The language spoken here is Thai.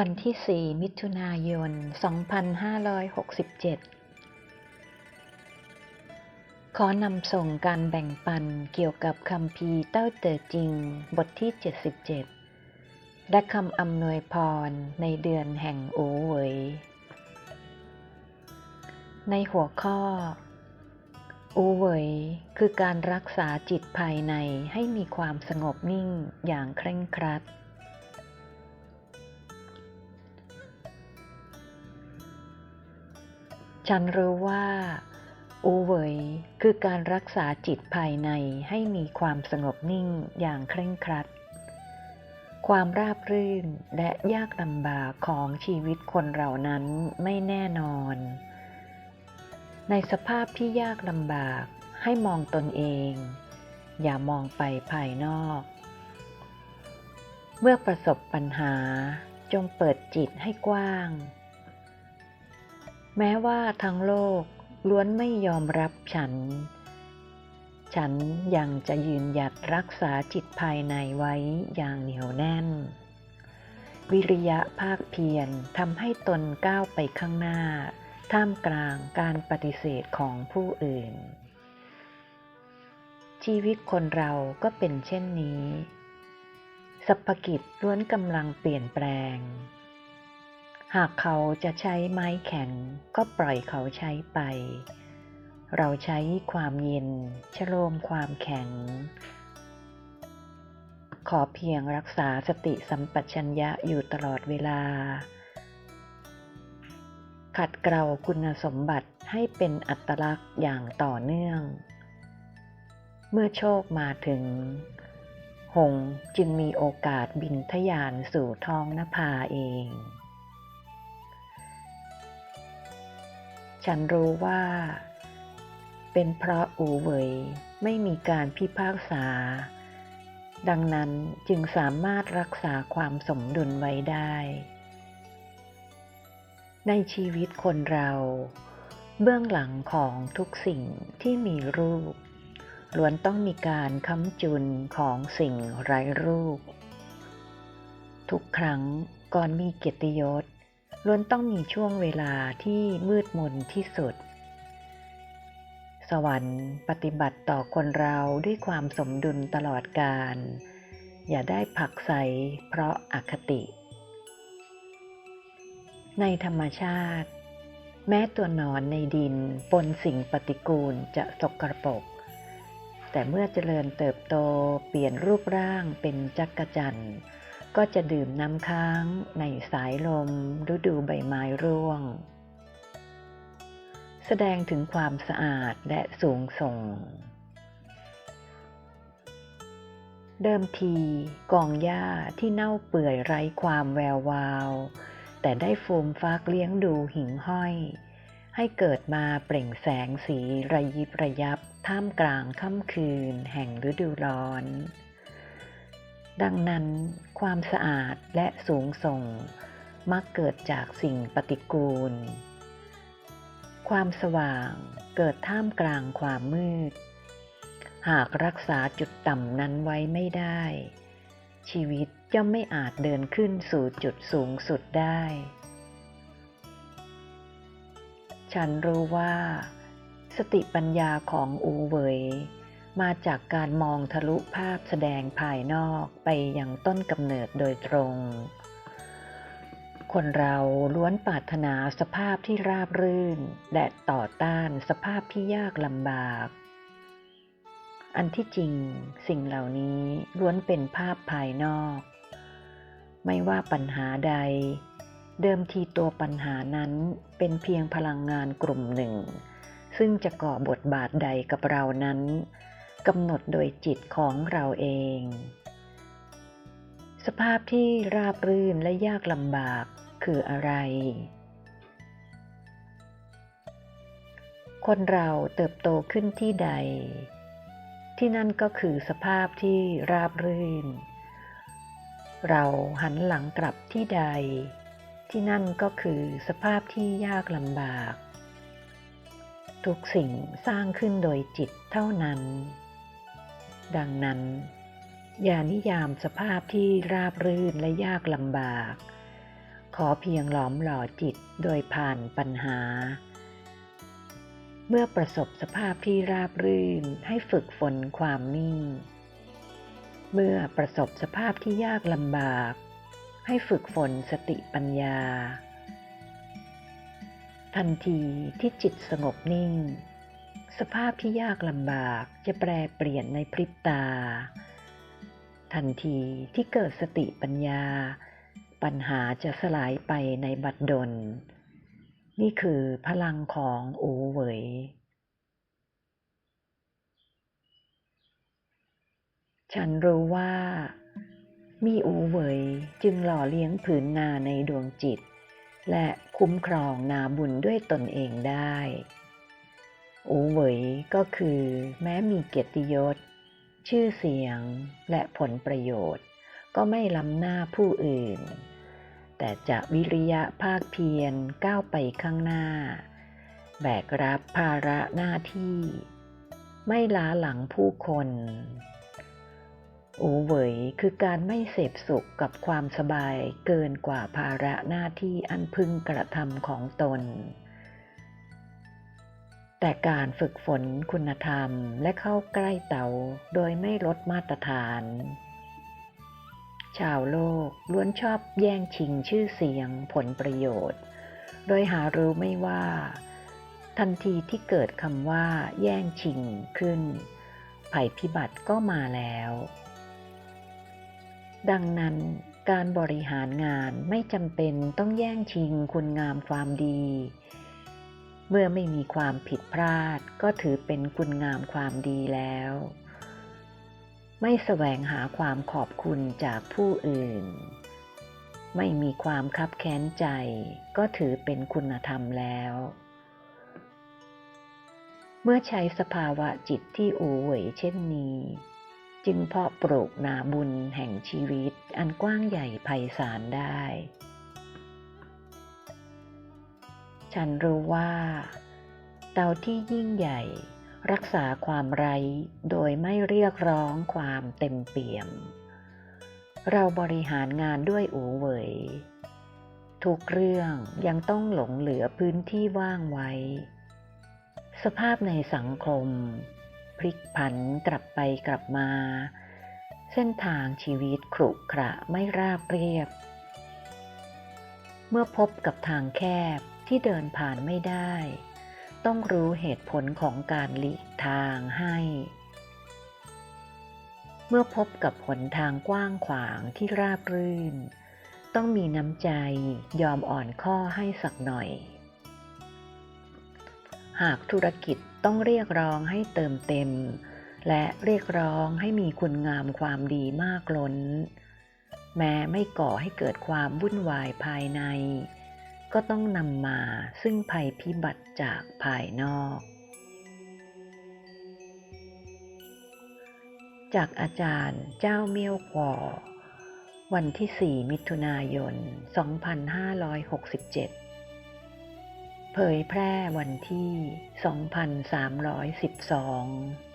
วันที่ 4 มิถุนายน 2567 ขอนำส่งการแบ่งปันเกี่ยวกับคำพีเต้าเต๋อจริง บทที่ 77 และคำอำนวยพรในเดือนแห่งโอเหวยในหัวข้อ อูเหวยคือการรักษาจิตภายในให้มีความสงบนิ่งอย่างเคร่งครัด ฉันรู้ว่าอูเวยคือการรักษาจิตภายในให้มีความสงบนิ่งอย่างเคร่งครัด ความราบรื่นและยากลำบากของชีวิตคนเหล่านั้นไม่แน่นอน ในสภาพที่ยากลำบากให้มองตนเอง อย่ามองไปภายนอก เมื่อประสบปัญหาจงเปิดจิตให้กว้าง แม้ว่าทั้งโลกล้วนไม่ยอมรับฉัน ฉันยังจะยืนหยัดรักษาจิตภายในไว้อย่างเหนียวแน่น วิริยะภาคเพียรทำให้ตนก้าวไปข้างหน้า ท่ามกลางการปฏิเสธของผู้อื่น ชีวิตคนเราก็เป็นเช่นนี้สรรพกิจล้วนกำลังเปลี่ยนแปลง หากเขาจะใช้ไม้แข็งก็ปล่อยเขาใช้ไป เราใช้ความเย็นชโลมความแข็ง ขอเพียงรักษาสติสัมปชัญญะอยู่ตลอดเวลา ขัดเกลาคุณสมบัติให้เป็นอัตลักษณ์อย่างต่อเนื่อง เมื่อโชคมาถึง หงจึงมีโอกาสบินทะยานสู่ท้องนภาเอง ฉันรู้ว่า เป็นเพราะอูเหวยไม่มีการพิพากษา ดังนั้นจึงสามารถรักษาความสมดุลไว้ได้ ในชีวิตคนเรา เบื้องหลังของทุกสิ่งที่มีรูปล้วนต้องมีการค้ำจุนของสิ่งไร้รูป ทุกครั้งก่อนมีเกียรติยศ ล้วนต้องมีช่วงเวลาที่มืดมนที่สุด สวรรค์ปฏิบัติต่อคนเราด้วยความสมดุลตลอดกาลอย่าได้ผักใสเพราะอคติ ในธรรมชาติ แม้ตัวนอนในดินปนสิ่งปฏิกูลจะสกรปรกแต่เมื่อเจริญเติบโตเปลี่ยนรูปร่างเป็นจักรจันทร์ ก็จะดื่มน้ำค้างในสายลมฤดูใบไม้ร่วง แสดงถึงความสะอาดและสูงส่ง เดิมทีกองหญ้าที่เน่าเปื่อยไร้ความแวววาว แต่ได้ฟูมฟักเลี้ยงดูหิ่งห้อย ให้เกิดมาเปล่งแสงสีระยิบระยับท่ามกลางค่ำคืนแห่งฤดูร้อน ดังนั้นความสะอาดและสูงส่ง มักเกิดจากสิ่งปฏิกูล ความสว่างเกิดท่ามกลางความมืด หากรักษาจุดต่ำนั้นไว้ไม่ได้ ชีวิตย่อมไม่อาจเดินขึ้นสู่จุดสูงสุดได้ ฉันรู้ว่า สติปัญญาของอูเหวย มาจากการมองทะลุภาพแสดงภายนอกไปยังต้นกำเนิดโดยตรง คนเราล้วนปรารถนาสภาพที่ราบรื่น และต่อต้านสภาพที่ยากลำบาก อันที่จริงสิ่งเหล่านี้ล้วนเป็นภาพภายนอก ไม่ว่าปัญหาใด เดิมทีตัวปัญหานั้นเป็นเพียงพลังงานกลุ่มหนึ่งซึ่งจะก่อบทบาทใดกับเรานั้น กำหนดโดยจิตของเราเอง สภาพที่ราบรื่นและยากลำบากคืออะไร คนเราเติบโตขึ้นที่ใด ที่นั่นก็คือสภาพที่ราบรื่น เราหันหลังกลับที่ใด ที่นั่นก็คือสภาพที่ยากลำบากทุกสิ่งสร้างขึ้นโดยจิตเท่านั้น ดังนั้น อย่านิยามสภาพที่ราบรื่นและยากลำบาก ขอเพียงหลอมหล่อจิตโดยผ่านปัญหา เมื่อประสบสภาพที่ราบรื่นให้ฝึกฝนความนิ่ง เมื่อประสบสภาพที่ยากลำบาก ให้ฝึกฝนสติปัญญา ทันทีที่จิตสงบนิ่ง สภาพที่ยากลำบากจะแปลเปลี่ยนในพริบตา ทันทีที่เกิดสติปัญญา ปัญหาจะสลายไปในบัดดล นี่คือพลังของอูเหวยฉันรู้ว่า มีอูเหวยจึงหล่อเลี้ยงผืนนาในดวงจิต และคุ้มครองนาบุญด้วยตนเองได้ อูเหวยก็คือแม้มีเกียรติยศ ชื่อเสียงและผลประโยชน์ ก็ไม่ล้ำหน้าผู้อื่น แต่จะวิริยะภาคเพียรก้าวไปข้างหน้า แบกรับภาระหน้าที่ ไม่ล้าหลังผู้คนอูเหวยคือการไม่เสพสุขกับความสบายเกินกว่าภาระหน้าที่อันพึงกระทำของตน แต่การฝึกฝนคุณธรรมและเข้าใกล้เตาโดยไม่ลดมาตรฐาน ชาวโลกล้วนชอบแย่งชิงชื่อเสียงผลประโยชน์ โดยหารู้ไม่ว่า ทันทีที่เกิดคำว่าแย่งชิงขึ้น ภัยพิบัติก็มาแล้ว ดังนั้นการบริหารงานไม่จำเป็นต้องแย่งชิงคุณงามความดี เมื่อไม่มีความผิดพลาดก็ถือเป็นคุณงามความดีแล้ว ไม่แสวงหาความขอบคุณจากผู้อื่น ไม่มีความคับแค้นใจ ก็ถือเป็นคุณธรรมแล้ว เมื่อใช้สภาวะจิตที่อูเหวยเช่นนี้ จึงเพาะปลูกนาบุญแห่งชีวิตอันกว้างใหญ่ไพศาลได้ ฉันรู้ว่า เตาที่ยิ่งใหญ่ รักษาความไร้โดยไม่เรียกร้องความเต็มเปี่ยม เราบริหารงานด้วยอูเหวย ทุกเรื่องยังต้องหลงเหลือพื้นที่ว่างไว้ สภาพในสังคม พลิกผันกลับไปกลับมา เส้นทางชีวิตขรุขระไม่ราบเรียบ เมื่อพบกับทางแคบ ที่เดินผ่านไม่ได้ ต้องรู้เหตุผลของการหลีกทางให้ เมื่อพบกับหนทางกว้างขวางที่ราบรื่น ต้องมีน้ำใจยอมอ่อนข้อให้สักหน่อย หากธุรกิจต้องเรียกร้องให้เติมเต็ม และเรียกร้องให้มีคุณงามความดีมากล้น แม้ไม่ก่อให้เกิดความวุ่นวายภายใน ก็ต้องนำมาซึ่งภัยพิบัติจากภายนอก จากอาจารย์เจ้าเมี่ยวกวอวันที่ 4 มิถุนายน 2567 เผยแพร่วันที่ 2312